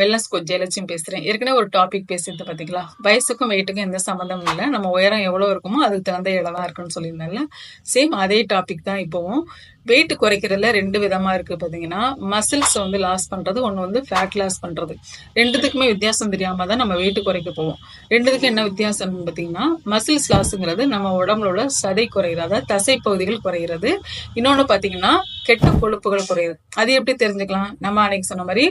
Wellness coach Jayalakshmi பேசுகிறேன் ஏற்கனவே ஒரு டாபிக் பேசியிருந்தேன் பார்த்தீங்களா வயசுக்கும் வெயிட்டுக்கும் எந்த சம்மந்தமும் இல்லை. நம்ம உயரம் எவ்வளோ இருக்குமோ அதுக்கு தகுந்த இடம் இருக்குன்னு சொல்லியிருந்தால சேம் அதே டாபிக் தான் இப்போவும். வெயிட் குறைக்கிறதுல ரெண்டு விதமாக இருக்குது பார்த்தீங்கன்னா மசில்ஸ் வந்து லாஸ் பண்ணுறது ஒன்று வந்து ஃபேட் லாஸ் பண்ணுறது ரெண்டுத்துக்குமே வித்தியாசம் தெரியாமல் தான் நம்ம வெயிட் குறைக்க போவோம். ரெண்டுத்துக்கும் என்ன வித்தியாசம்னு பார்த்தீங்கன்னா மசில்ஸ் லாஸுங்கிறது நம்ம உடம்புல உள்ள சதை குறைகிறது தசை பகுதிகள் குறையிறது. இன்னொன்று பார்த்தீங்கன்னா கெட்ட கொழுப்புகள் குறையுது அது எப்படி தெரிஞ்சுக்கலாம்? நம்ம அன்னைக்கு சொன்ன மாதிரி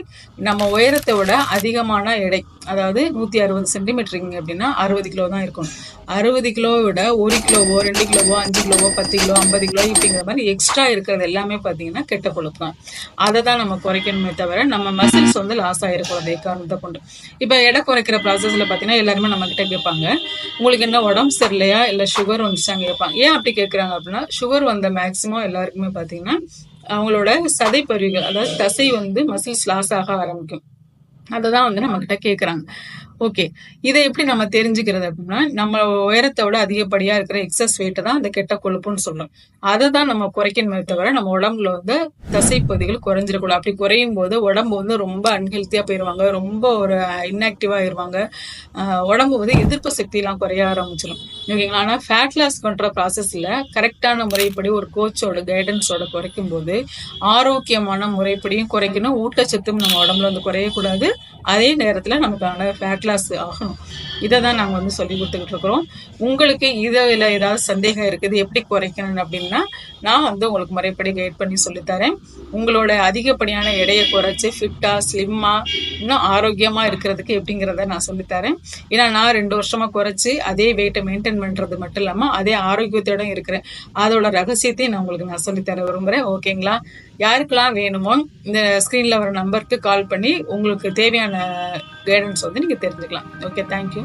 நம்ம உயரத்தை விட அதிகமான எடை அதாவது நூற்றி அறுபது சென்டிமீட்டருங்க அப்படின்னா அறுபது கிலோ தான் இருக்கும். அறுபது கிலோவை விட ஒரு கிலோவோ ரெண்டு கிலோவோ அஞ்சு கிலோவோ பத்து கிலோ ஐம்பது கிலோ இப்படிங்கிற மாதிரி எக்ஸ்ட்ரா இருக்கிறது எல்லாமே பார்த்தீங்கன்னா கெட்ட கொழுப்பு தான். அதை தான் நம்ம குறைக்கணுமே தவிர நம்ம மசில்ஸ் வந்து லாஸ் ஆகிருக்கூடாது காரணத்தை கொண்டு. இப்போ எடை குறைக்கிற ப்ராசஸில் பார்த்தீங்கன்னா எல்லாருமே நம்மக்கிட்ட கேட்பாங்க உங்களுக்கு என்ன உடம்பு சரியில்லையா? இல்லை சுகர் வந்துச்சாங்க கேட்பாங்க. ஏன் அப்படி கேட்குறாங்க அப்படின்னா சுகர் வந்த மேக்ஸிமம் எல்லாருக்குமே பார்த்தீங்கன்னா அவங்களோட சதை பருவிகள் அதாவது தசை வந்து மசில்ஸ் லாஸ் ஆக ஆரம்பிக்கும். அதை தான் வந்து நம்மக்கிட்ட கேட்குறாங்க ஓகே இதை எப்படி நம்ம தெரிஞ்சுக்கிறது அப்படின்னா நம்ம உயரத்தை விட அதிகப்படியாக இருக்கிற எக்ஸஸ் வெயிட்டை தான் அந்த கெட்ட கொழுப்புன்னு சொல்லும். அதை தான் நம்ம குறைக்கணுமே தவிர நம்ம உடம்புல வந்து தசைப்பகுதிகள் குறைஞ்சிடக்கூடாது. அப்படி குறையும் போது உடம்பு வந்து ரொம்ப அன்ஹெல்த்தியாக போயிடுவாங்க ரொம்ப ஒரு இன்ஆக்டிவா ஆயிடுவாங்க உடம்பு வந்து எதிர்ப்பு சக்தியெல்லாம் குறைய ஆரம்பிச்சிடும். ஓகேங்களா? ஆனால் ஃபேட் லாஸ் பண்ணுற ப்ராசஸில் கரெக்டான முறைப்படி ஒரு கோச்சோட கைடன்ஸோட குறைக்கும் போது ஆரோக்கியமான முறைப்படியும் குறைக்கணும். ஊட்டச்சத்தும் நம்ம உடம்புல வந்து குறையக்கூடாது. அதே நேரத்தில் நமக்கான ஃபேட் லாஸ் ஆகணும். இதை தான் நாங்கள் வந்து சொல்லி கொடுத்துக்கிட்டு இருக்கிறோம் உங்களுக்கு இதில் ஏதாவது சந்தேகம் இருக்குது எப்படி குறைக்கணும் அப்படின்னா நான் வந்து உங்களுக்கு முறைப்படி கைட் பண்ணி சொல்லித்தரேன் உங்களோட அதிகப்படியான எடையை குறைச்சி ஃபிட்டாக ஸ்லிம்மாக இன்னும் ஆரோக்கியமாக இருக்கிறதுக்கு எப்படிங்கிறத நான் சொல்லித்தரேன் ஏன்னா நான் ரெண்டு வருஷமாக குறைச்சி அதே வெயிட்டை மெயின்டைன் பண்ணுறது மட்டும் இல்லாமல் அதே ஆரோக்கியத்தோட இருக்கிறேன். அதோட ரகசியத்தையும் நான் உங்களுக்கு நான் சொல்லித்தர விரும்புகிறேன் ஓகேங்களா யாருக்கெல்லாம் வேணுமோ இந்த ஸ்க்ரீனில் வர நம்பருக்கு கால் பண்ணி உங்களுக்கு தேவையான கைடன்ஸ் வந்து நீங்கள் தெரிஞ்சுக்கலாம். Okay thank you